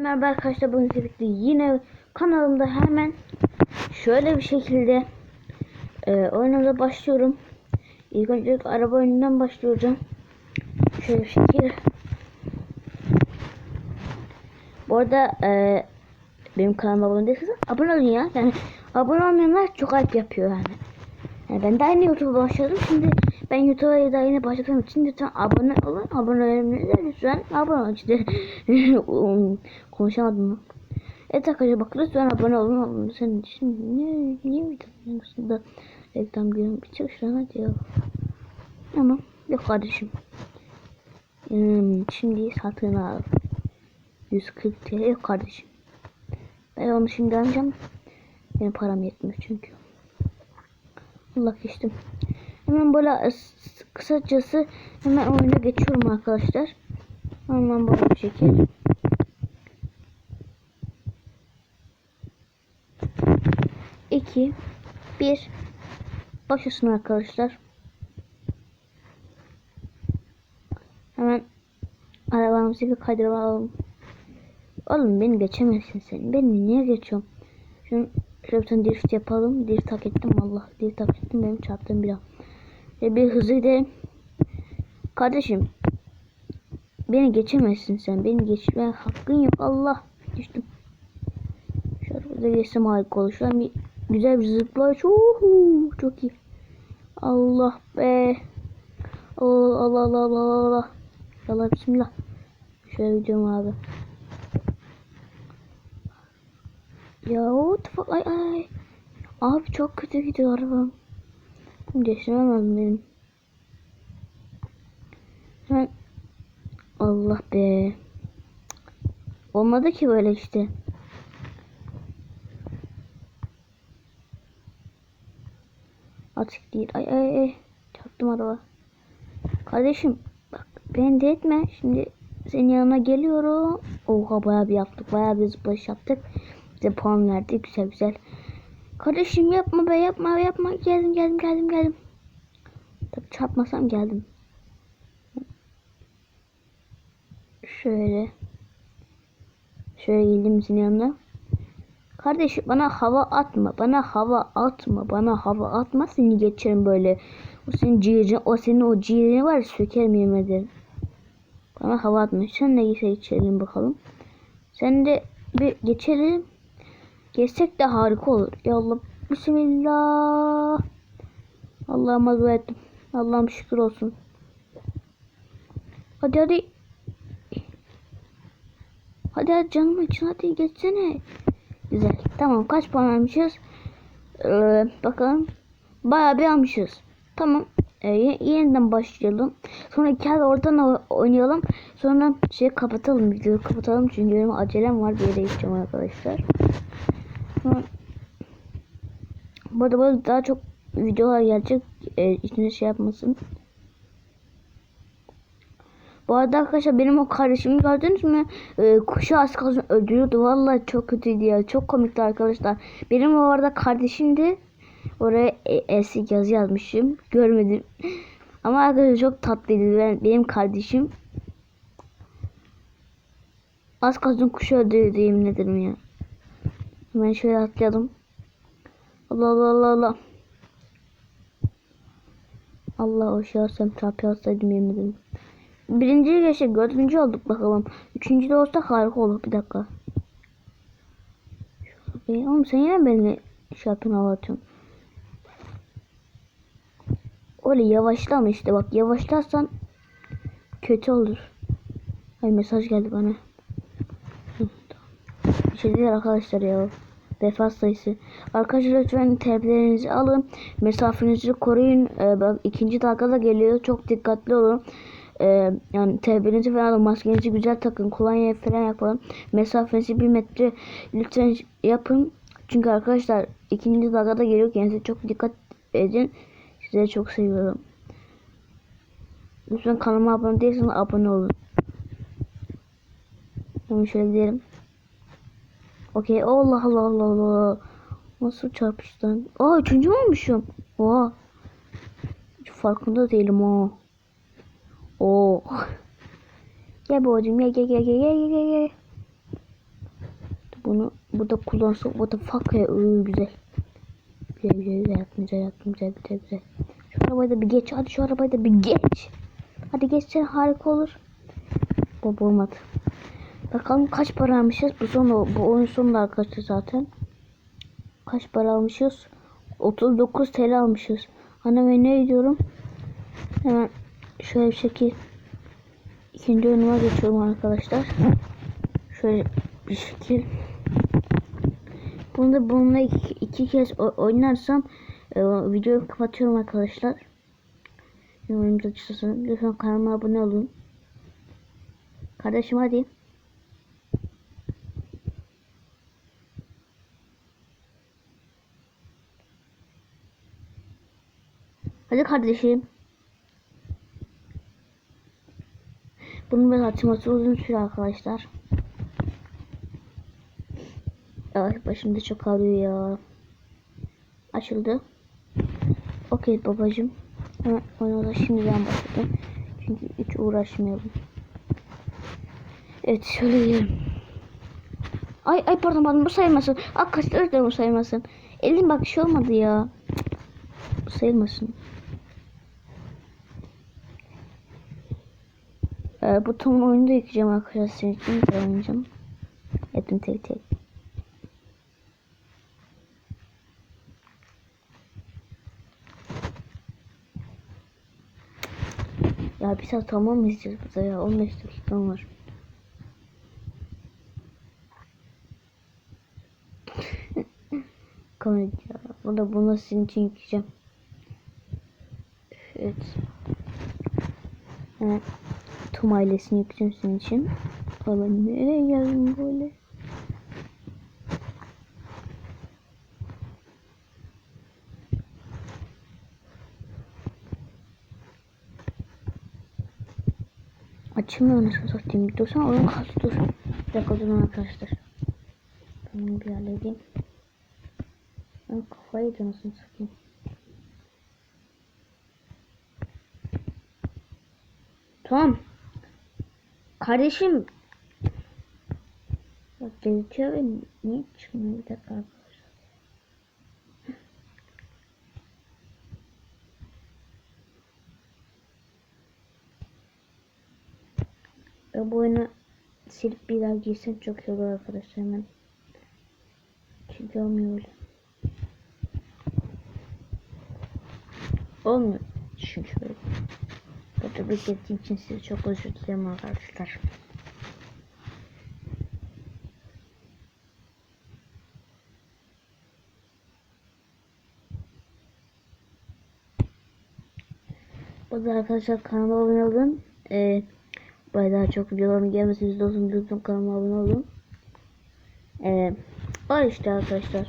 Merhaba arkadaşlar bugün birlikte yine kanalımda hemen şöyle bir şekilde e, oyunumuza başlıyorum. İlk önce araba oyunundan başlayacağım. Şöyle bir şekilde. Bu arada e, benim kanalıma abone değilseniz abone olun ya. Yani abone olmayanlar çok ayıp yapıyor yani. yani ben de aynı YouTube'a başladım. Şimdi ben YouTube'a da yine başladığım için lütfen abone olun. Abone olun lütfen abone olun. İşte konuşamadım mı? Evet arkadaşlar bak lütfen abone olun. olun. Sen şimdi ne videonun arasında reklam görüyorum? Bir çık şuna hadi ya. Ama yok kardeşim. Hmm, şimdi satın al. 140 TL yok kardeşim. Ben onu şimdi alacağım. Benim param yetmiyor çünkü. Allah geçtim. Hemen böyle kısacası hemen oyuna geçiyorum arkadaşlar. Hemen böyle şekil. İki, bir, başlasın arkadaşlar. Hemen arabamızı bir kaydıralım. Oğlum beni geçemezsin sen. Beni niye geçiyorsun? Şunu şöyle bir drift yapalım. Drift hak ettim Allah. Drift hak ettim benim çarptığım bir an. Ve bir hızlı gidelim. Kardeşim. Beni geçemezsin sen. Beni geçmeye hakkın yok. Allah. Düştüm. Şöyle burada geçsem harika olur. Şu an bir güzel bir zıplayış. Çok iyi. Allah be. Allah Allah Allah Allah Allah. Allah bismillah. Şöyle gidiyorum abi. Ya fuck ay ay. Abi çok kötü gidiyor arabam. Geçiremem benim. Ben Allah be. Olmadı ki böyle işte. Açık değil. Ay ay ay. Çarptım araba. Kardeşim bak beni de etme. Şimdi senin yanına geliyorum. Oha bayağı bir yaptık. Bayağı bir zıplaş yaptık. Bize puan verdi. Güzel güzel. Kardeşim yapma be yapma yapma. Geldim geldim geldim geldim. Tabii çarpmasam geldim. Şöyle. Şöyle geldim senin yanına. Kardeşim bana hava atma. Bana hava atma. Bana hava atma. Seni geçerim böyle. O senin ciğerin, o senin o ciğerini var ya sökerim yemin ederim. Bana hava atma. Sen de geçelim bakalım. Sen de bir geçelim. Geçsek de harika olur. Ya Allah. Bismillah. Allah'ıma dua ettim. Allah'ım şükür olsun. Hadi hadi. Hadi hadi canım için hadi geçsene. Güzel. Tamam kaç puan almışız? Ee, bakalım. Bayağı bir almışız. Tamam. Ee, ye- yeniden başlayalım. Sonra gel oradan oynayalım. Sonra şey kapatalım. Videoyu kapatalım. Çünkü benim acelem var. Bir yere gideceğim arkadaşlar. Bu arada böyle daha çok videolar gelecek. Ee, içine şey yapmasın. Bu arada arkadaşlar benim o kardeşimi gördünüz mü? Ee, kuşu az kalsın öldürüyordu. Vallahi çok kötüydü ya. Çok komikti arkadaşlar. Benim o arada kardeşimdi. Oraya e, eski yazı yazmışım. Görmedim. Ama arkadaşlar çok tatlıydı. Ben, benim kardeşim. Az kalsın kuşu öldürüyordu yemin ederim ya. Hemen şöyle atlayalım. Allah Allah Allah Allah. Allah o şey olsam çarpıyor olsaydım yemin ederim. Birinci geçtik, dördüncü olduk bakalım. Üçüncü de olsa harika olur. Bir dakika. E, oğlum sen yine beni şey yapıyorsun hava atıyorsun. Öyle yavaşlama işte bak yavaşlarsan kötü olur. Ay mesaj geldi bana. Değil arkadaşlar ya. Vefat sayısı. Arkadaşlar lütfen tedbirlerinizi alın. Mesafenizi koruyun. Ee, bak ikinci dalga da geliyor. Çok dikkatli olun. Ee, yani tedbirinizi falan alın. Maskenizi güzel takın. Kolonya falan yapın. Mesafenizi bir metre lütfen yapın. Çünkü arkadaşlar ikinci dalga da geliyor. Kendinize çok dikkat edin. Sizi çok seviyorum. Lütfen kanalıma abone değilseniz abone olun. Hemen şöyle gidelim. Okey. Allah Allah Allah Allah. Nasıl çarpıştın? Aa üçüncü olmuşum? Oha. Hiç farkında değilim o. Oh. Gel babacım gel gel gel gel gel gel gel. Bunu burada kullansak what the fuck ya Iı, güzel. Güzel güzel güzel yaptım güzel yaptım güzel güzel güzel. Şu arabayı da bir geç hadi şu arabayı da bir geç. Hadi geçsen harika olur. Bu olmadı. Bakalım kaç para almışız. Bu son bu oyun sonunda arkadaşlar zaten. Kaç para almışız? 39 TL almışız. Ana ben ne diyorum? Hemen şöyle bir şekil ikinci oyunuma geçiyorum arkadaşlar. Şöyle bir şekil. Bunu da bununla iki, iki kez oynarsam e, videoyu kapatıyorum arkadaşlar. Yorumumuz açısın. Lütfen kanalıma abone olun. Kardeşim hadi. Hadi kardeşim. Bunun biraz açması uzun süre arkadaşlar. Ay başım da çok ağrıyor ya. Açıldı. Okey babacım. Hemen oyuna da şimdiden başladım. Çünkü hiç uğraşmayalım. Evet şöyle girelim. Ay ay pardon pardon bu sayılmasın. Arkadaşlar da bu sayılmasın. Elim bak şey olmadı ya. Bu sayılmasın. Ee, bu tam oyunu da yükleyeceğim arkadaşlar. Senin için de oynayacağım. Hepim tek tek. Ya bir saat tamam mı izleyeceğiz burada ya? 15 dakika var. Komedi ya. Bu da bunu sizin için yükleyeceğim. Evet. Evet. Tüm ailesini yükleyeceğim senin için. Ben nereye geldim böyle? Açılmıyor nasıl satayım. Bir dursana oyun kaldı dur. Bir dakika durun arkadaşlar. Ben bir halledeyim. Ben kafayı yedim nasıl satayım. Tamam. Kardeşim. Bak gözüküyor ve niye çıkmıyor bir dakika arkadaşlar. Ben bu oyunu silip bir daha giysem çok iyi olur arkadaşlar hemen. Çünkü olmuyor öyle. Olmuyor çünkü böyle. Burada beklediğim için size çok özür dilerim arkadaşlar. Bu da arkadaşlar kanalıma abone olun. Ee, böyle daha çok videolarım gelmesi sizde olsun lütfen kanalıma abone olun. Ee, o işte arkadaşlar.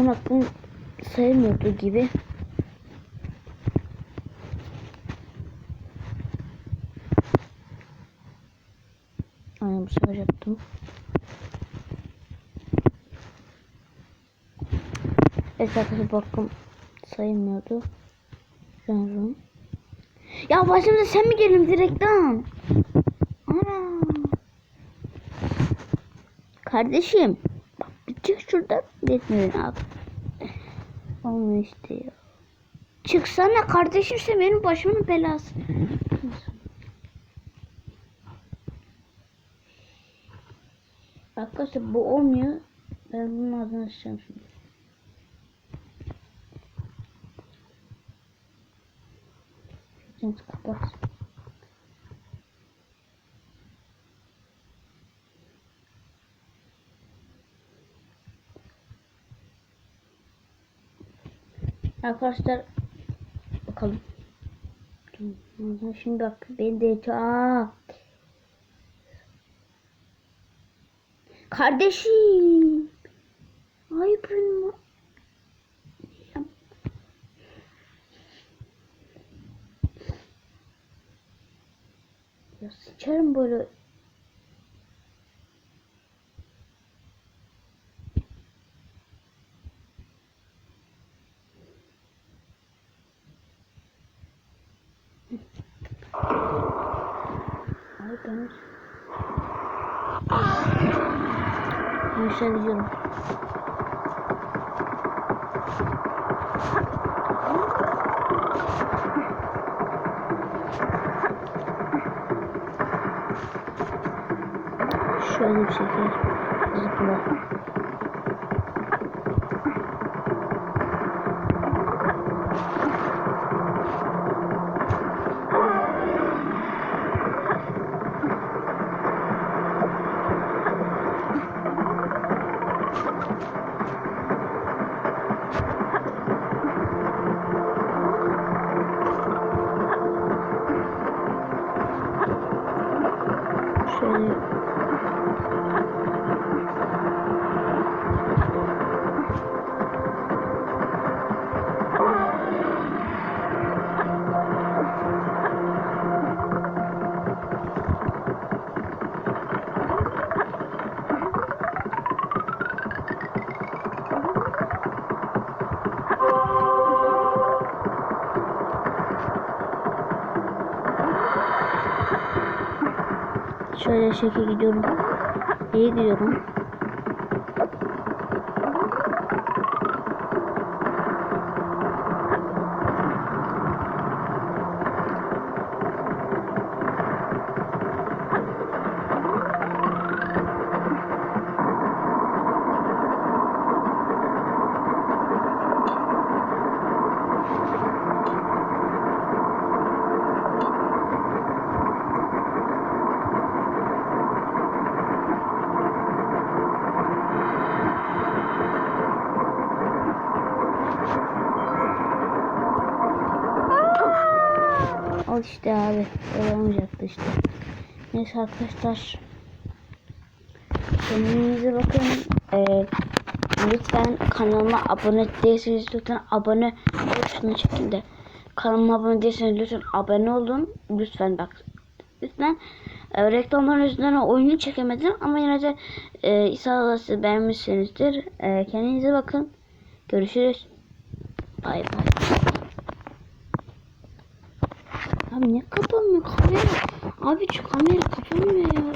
Son hakkım sayılmıyordu gibi. Aynen bu sefer yaptım. Evet arkadaşlar bakım sayılmıyordu. Run Ya başımıza sen mi geldin direkt lan? Ana. Kardeşim. Bak bir çık şuradan. Bitmiyor abi. Olmuyor işte ya. Çıksana kardeşim sen benim başımın belası. Arkadaşlar bu olmuyor. Ben bunun adını açacağım şimdi. Sen kapat. Arkadaşlar bakalım. Şimdi bak ben de aa. Kardeşim. Ay benim. Ya sıçarım böyle. Ay ben... Ben aşağı gidiyorum. Şöyle bir şekil şekil gidiyorum. İyi gidiyorum. Öyle olmayacaktı işte. Neyse arkadaşlar. Kendinize bakın. Ee, lütfen kanalıma abone değilseniz lütfen abone tuşuna çekin de. Kanalıma abone değilseniz lütfen abone olun. Lütfen bak. Lütfen e, reklamların yüzünden oyunu çekemedim ama yine de e, inşallah siz beğenmişsinizdir. E, kendinize bakın. Görüşürüz. Bay bay. Abi ne kapanmıyor kamera? Abi şu kamera kapanmıyor ya.